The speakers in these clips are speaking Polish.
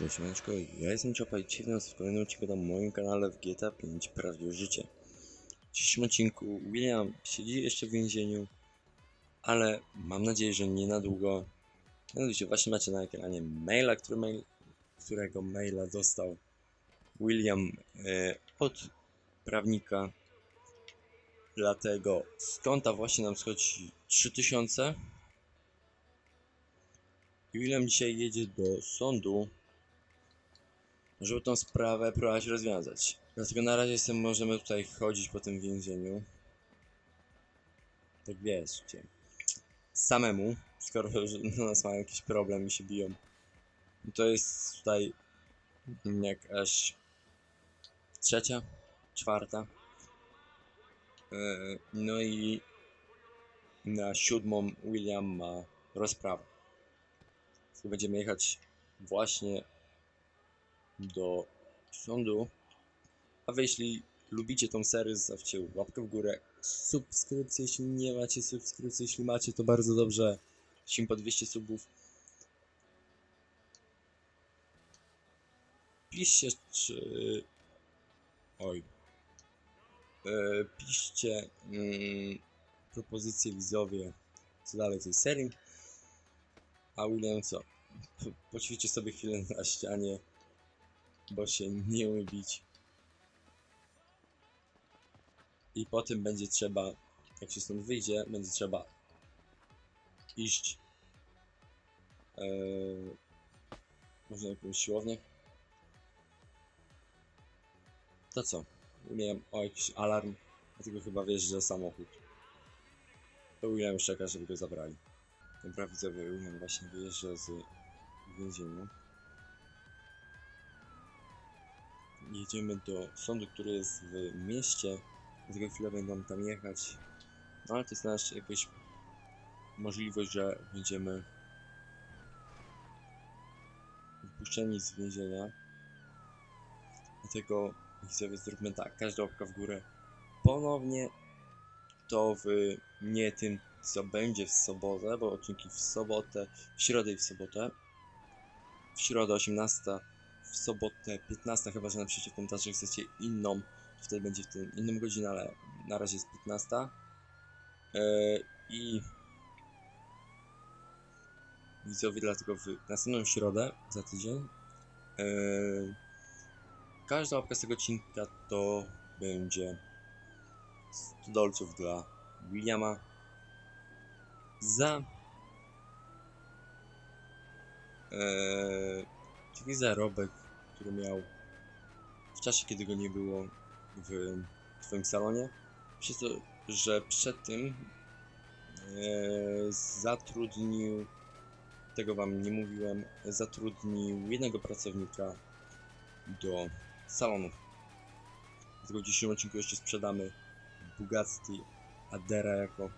Cześć, Siemaneczko, ja jestem Czopa i dzisiaj w kolejnym odcinku na moim kanale w GTA 5 Prawdziwe Życie. W dzisiejszym odcinku William siedzi jeszcze w więzieniu, ale mam nadzieję, że nie na długo. Mianowicie właśnie macie na ekranie maila, mail, którego maila dostał William e, od prawnika. Dlatego z konta właśnie nam schodzi 3000. I William dzisiaj jedzie do sądu żeby tą sprawę próbować rozwiązać. Dlatego na razie sobie możemy tutaj chodzić po tym więzieniu. Tak wiecie. Samemu, skoro na nas mają jakiś problem i się biją. To jest tutaj jakaś trzecia, czwarta. Yy, No i na siódmą William ma rozprawę. Będziemy jechać właśnie do sądu. A wy jeśli lubicie tą serię, zostawcie łapkę w górę, subskrypcję, jeśli nie macie subskrypcji, jeśli macie, to bardzo dobrze. Sim po 200 subów. Piszcie, czy... Oj. E, piszcie mm, propozycje widzowie, co dalej tej serii. A William co? Po- Poćwiczcie sobie chwilę na ścianie bo się nie umie bić. I potem będzie trzeba, jak się stąd wyjdzie, będzie trzeba iść yy, może na jakąś siłownię. To co? Miałem o jakiś alarm, dlatego chyba wjeżdża samochód. To William czeka, żeby go zabrali. Dobra widzowie, William właśnie wyjeżdża z więzienia. Jedziemy do sądu, który jest w mieście. Za chwilę będą tam jechać. No ale to jest nasza jakaś możliwość, że będziemy wypuszczeni z więzienia. Dlatego widzowie zróbmy tak, każda łapka w górę. Ponownie to w nie tym, co będzie w sobotę, bo odcinki w sobotę, w środę i w sobotę. W środę 18 w sobotę 15, chyba że napiszecie w komentarzach, chcecie inną, wtedy będzie w tym inną godzinę, ale na razie jest 15. Yy, I widzowie, dlatego w następną środę za tydzień yy, każda łapka z tego odcinka to będzie 100 dolców dla Williama za yy, taki zarobek, który miał w czasie, kiedy go nie było w twoim salonie. Przez to, że przed tym e, zatrudnił, tego wam nie mówiłem, zatrudnił jednego pracownika do salonu. Dlatego w dzisiejszym odcinku jeszcze sprzedamy Bugatti Adera jako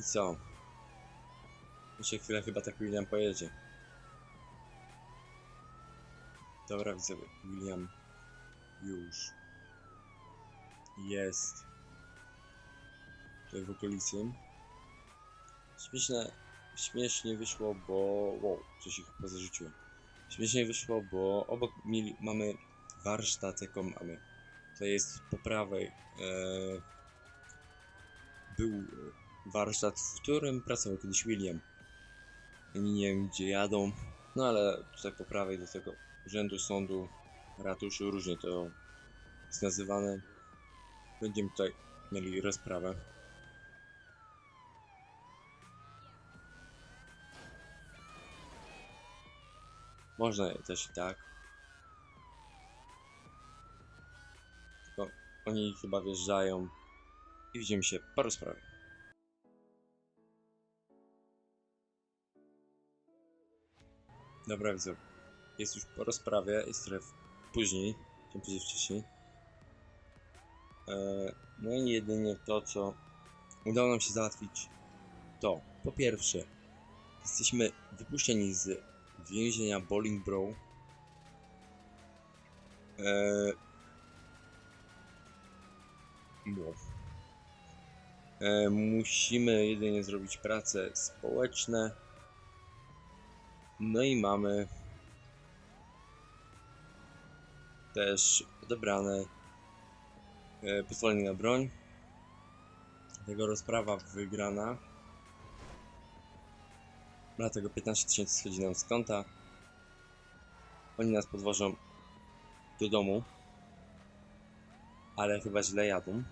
i co? Jeszcze chwilę chyba tak William pojedzie. Dobra, widzowie, William już jest tutaj w okolicy. Śmieszne, śmiesznie wyszło, bo... Wow, coś się chyba zarzuciło. Śmiesznie wyszło, bo obok mieli, mamy warsztat, jaką mamy. To jest po prawej. E, był warsztat, w którym pracował kiedyś William. Nie wiem, gdzie jadą, no ale tutaj po prawej do tego urzędu, sądu, ratuszy, różnie to jest nazywane. Będziemy tutaj mieli rozprawę. Można też i tak. Tylko oni chyba wjeżdżają i widzimy się po rozprawie. Dobra, widzę jest już po rozprawie, jest trochę później, czym później wcześniej. Eee, no i jedynie to, co udało nam się załatwić, to po pierwsze, jesteśmy wypuszczeni z więzienia Bolingbrough. Eee. Eee, musimy jedynie zrobić prace społeczne. No i mamy też odebrane e, pozwolenie na broń. Tego rozprawa wygrana. Dlatego 15 tysięcy schodzi nam z konta. Oni nas podwożą do domu. Ale chyba źle jadą.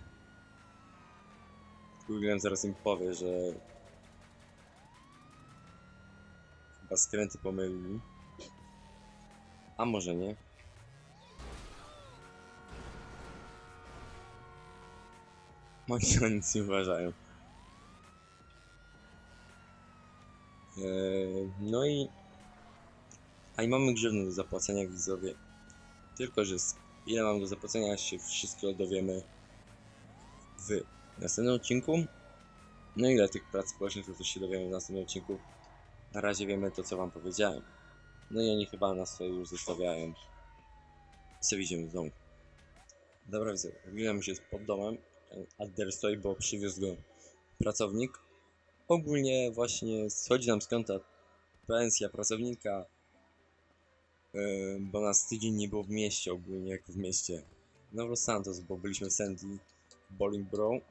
William zaraz im powie, że chyba skręty pomylili. A może nie. Oni na nic nie uważają. Eee, no i... A i mamy grzywny do zapłacenia widzowie. Tylko, że ile mam do zapłacenia się wszystko dowiemy w następnym odcinku. No ile tych prac społecznych to też się dowiemy w następnym odcinku. Na razie wiemy to co wam powiedziałem. No i oni chyba nas tutaj już zostawiają. Co widzimy w domu. Dobra, widzę. Już jest pod domem. Ten Adder stoi, bo przywiózł go pracownik. Ogólnie właśnie schodzi nam z pensja pracownika. Yy, bo nas tydzień nie było w mieście ogólnie, jak w mieście. No Los Santos, bo byliśmy w Sandy, Bolingborough.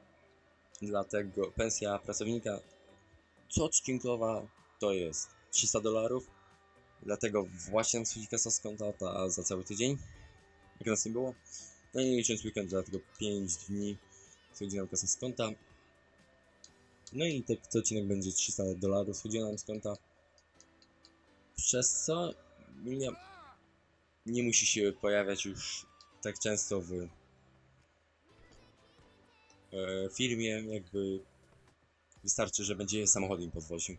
Dlatego pensja pracownika coodcinkowa to jest 300 dolarów. Dlatego właśnie nam schodzi kasa z konta ta za cały tydzień. Jak nas nie było. No i licząc weekend, dlatego 5 dni schodzi nam kasa z konta. No i tak co odcinek będzie 300 dolarów schodzi nam z konta. Przez co William nie musi się pojawiać już tak często w e, firmie, jakby wystarczy, że będzie samochód im podwoził.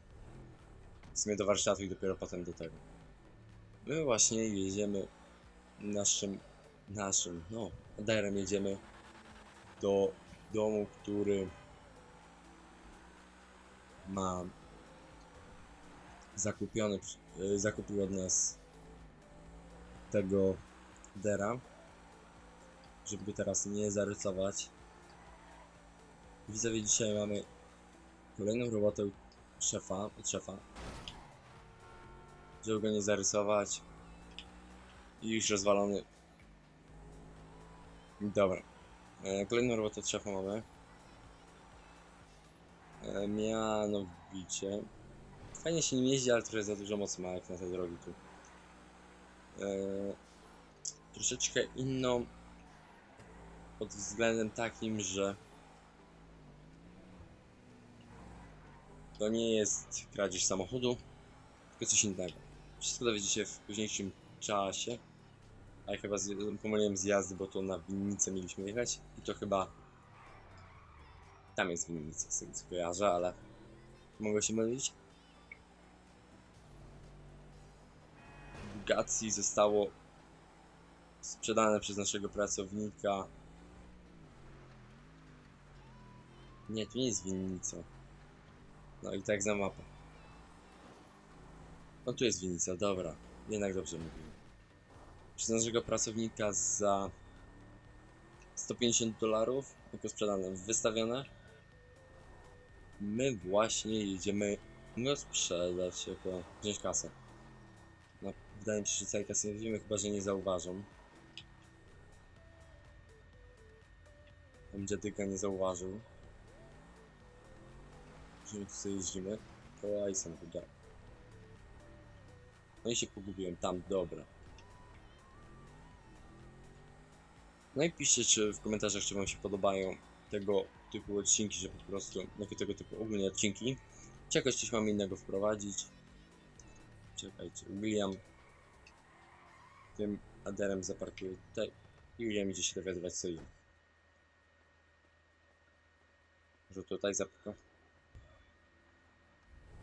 W sumie do warsztatu i dopiero potem do tego. My właśnie jedziemy naszym, naszym, no, Derem jedziemy do domu, który ma zakupiony, e, zakupił od nas tego Dera, żeby go teraz nie zarysować. Widzowie, dzisiaj mamy kolejną robotę szefa, szefa, żeby go nie zarysować i już rozwalony. Dobra, kolejną robotę szefa mamy. E, mianowicie, fajnie się nim jeździ, ale trochę za dużo mocy ma jak na te drogi tu e, troszeczkę inną pod względem takim, że to nie jest kradzież samochodu, tylko coś innego. Wszystko dowiedziecie w późniejszym czasie. A ja chyba zje- pomyliłem zjazdy, bo to na winnicę mieliśmy jechać i to chyba tam jest winnica, z tego kojarzę, ale mogę się mylić. Bugatti zostało sprzedane przez naszego pracownika. Nie, to nie jest winnica. No i tak za mapę. No tu jest winnica, dobra. Jednak dobrze mówiłem. Przez naszego pracownika za 150 dolarów jako sprzedane, wystawione. My właśnie jedziemy go sprzedać jako wziąć kasę. No, wydaje mi się, że całej kasy nie widzimy, chyba że nie zauważą. Tam dziadyka nie zauważył. Że my tu sobie jeździmy. To Ison chyba. No i się pogubiłem tam, dobra. No czy w komentarzach, czy wam się podobają tego typu odcinki, że po prostu, jakie tego typu ogólnie odcinki. Czy coś mam innego wprowadzić. Czekajcie, William tym Aderem zaparkuje tutaj i William idzie się dowiadywać co innego. Że tutaj zapyka.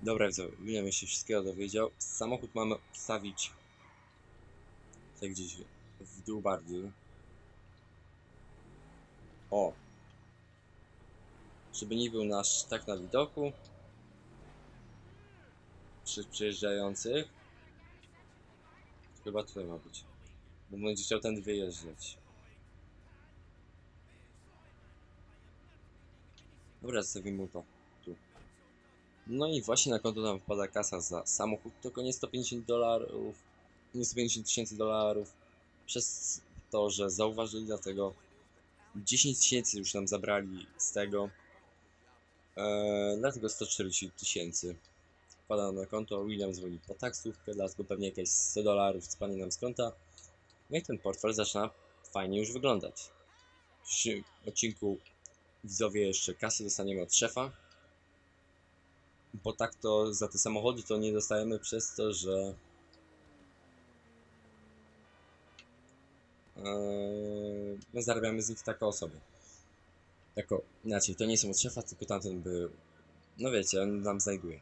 Dobra, widzę, William się wszystkiego dowiedział. Samochód mamy wstawić tutaj gdzieś w dół bardziej. O! Żeby nie był nasz tak na widoku. Przy przejeżdżających. Chyba tutaj ma być. Bo będzie chciał tędy wyjeżdżać. Dobra, zostawimy to tu. No i właśnie na konto nam wpada kasa za samochód, tylko nie 150 dolarów, nie 150 tysięcy dolarów. Przez to, że zauważyli dlatego 10 tysięcy już nam zabrali z tego. Eee, dlatego 140 tysięcy wpada nam na konto. William dzwoni po taksówkę, dlatego pewnie jakieś 100 dolarów spadnie nam z konta. No i ten portfel zaczyna fajnie już wyglądać. W odcinku widzowie jeszcze kasy dostaniemy od szefa. Bo tak to za te samochody to nie dostajemy przez to, że Eee, my zarabiamy z nich takie osoby. Jako, inaczej, to nie są od szefa, tylko tamten by, no wiecie, on nam znajduje.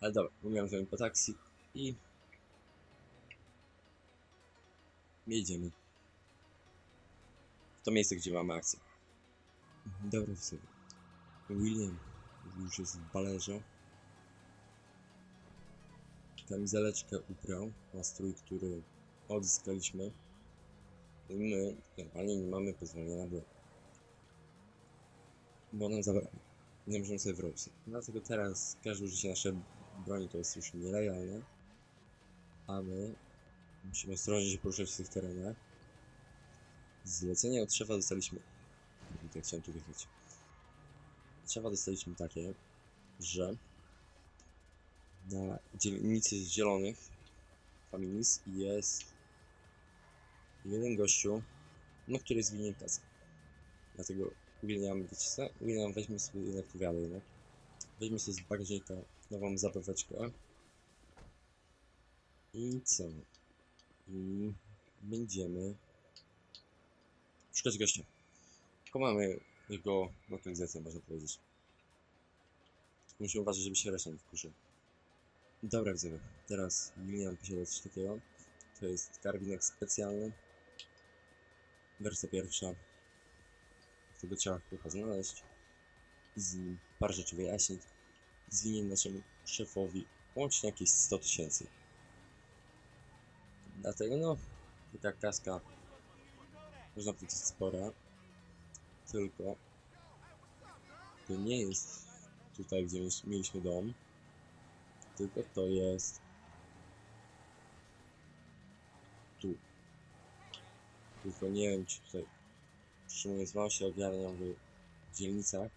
Ale dobra, mówiłem z nim po taksi i jedziemy w to miejsce, gdzie mamy akcję. Dobra, sobie. William już jest w balerze. Kamizeleczkę ubrał na strój, który odzyskaliśmy. I my normalnie nie mamy pozwolenia na broń. Bo nam zabrali. Nie możemy sobie wrobić. Dlatego teraz każde użycie naszej broni to jest już nielegalne. A my musimy ostrożnie się poruszać w tych terenach. Zlecenie od szefa dostaliśmy. Tak chciałem tu. Od szefa dostaliśmy takie, że na dzielnicy zielonych Familis jest jeden gościu, no który jest winien kasę. Dlatego William, wiecie co? William weźmy sobie powiadę, no. Weźmy sobie z bagażnika nową zabaweczkę. I co? I będziemy szukać gościa. Tylko mamy jego lokalizację, można powiedzieć. Musimy uważać, żeby się reszta nie wkurzył. Dobra, widzowie. Teraz William posiada coś takiego. To jest karbinek specjalny. Wersja pierwsza. Tego trzeba chyba znaleźć. Z nim parę rzeczy wyjaśnić. Zwinię naszemu szefowi łącznie jakieś 100 tysięcy. Dlatego no, taka kaska można powiedzieć spora. Tylko to nie jest tutaj, gdzie mieliś- mieliśmy dom. Tylko to jest tu. Tylko nie wiem, czy tutaj przyjmuję zwał się ogarniam w dzielnicach.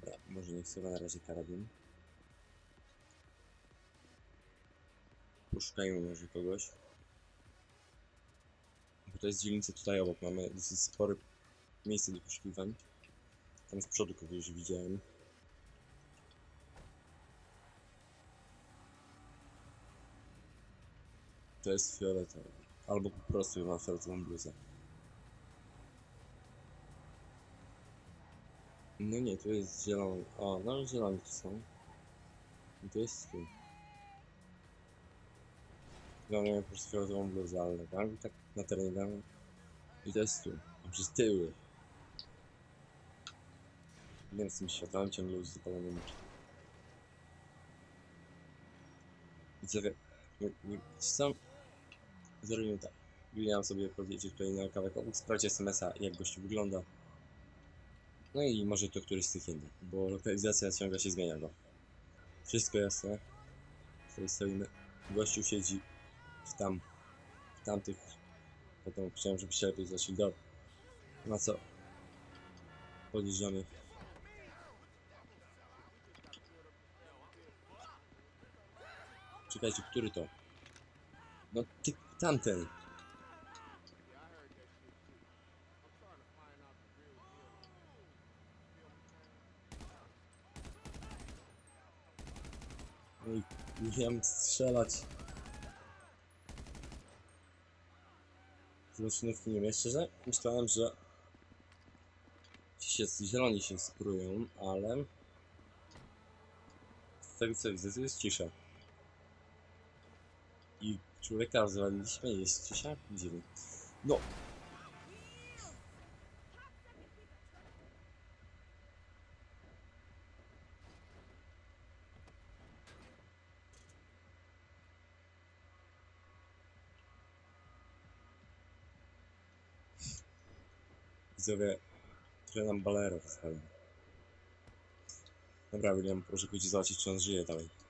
Dobra, może niech sobie na razie karabin. Poszukajmy może kogoś. Bo to jest dzielnica tutaj obok. Mamy dosyć spore miejsce do poszukiwań. Tam z przodu kogoś widziałem. To jest fioletowy. Albo po prostu ma fioletową bluzę. No nie, tu jest zielony. O, no zieloni tu są. I to jest tu. Ja miałem po prostu fioletową bluzę, ale gangu tak na terenie gangu. I to jest tu. A przez tyły. Wiem z tym światłem ciągle już zapalonymi. Widzowie, co? Zrobimy tak. William sobie podjedzie tutaj na kawałek obok, sprawdzi SMS-a jak gościu wygląda. No i może to któryś z tych innych, bo lokalizacja ciągle się zmienia go. Wszystko jasne. Tutaj stoimy. Gościu siedzi w tam, w tamtych. Potem chciałem, żebyście lepiej zaszli do. Na co? Podjeżdżamy. Czekajcie, który to? No ty, tamten. Oj, musiałem strzelać. Złoczynówki nie wiem, szczerze myślałem, że ci się zieloni się spróją, ale z tego co widzę, jest cisza. I człowieka rozwaliliśmy, jest cisza? Dziwnie. No. Widzowie, trochę nam wysłali. Dobra, William, proszę pójść zobaczyć, czy on żyje dalej.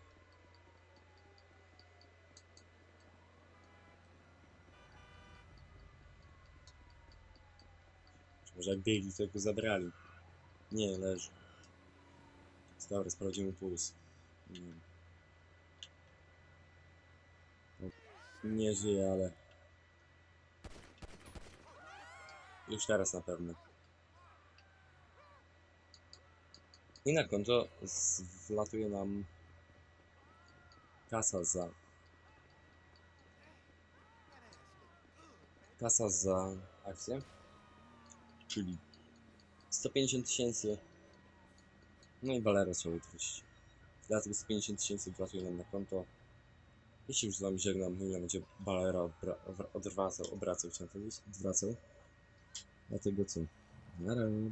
Może jak biegli, to go zabrali. Nie, leży. Dobra, sprawdzimy puls. No, nie żyje, ale... Już teraz na pewno. I na konto wlatuje nam kasa za kasa za akcję, czyli 150 tysięcy. No i balera trzeba odwrócić. Dlatego 150 tysięcy wlatuje nam na konto. I się już z wami żegnam, ile będzie balera odwracał, obracał, chciałem powiedzieć, odwracał. Dlatego co? Na razie.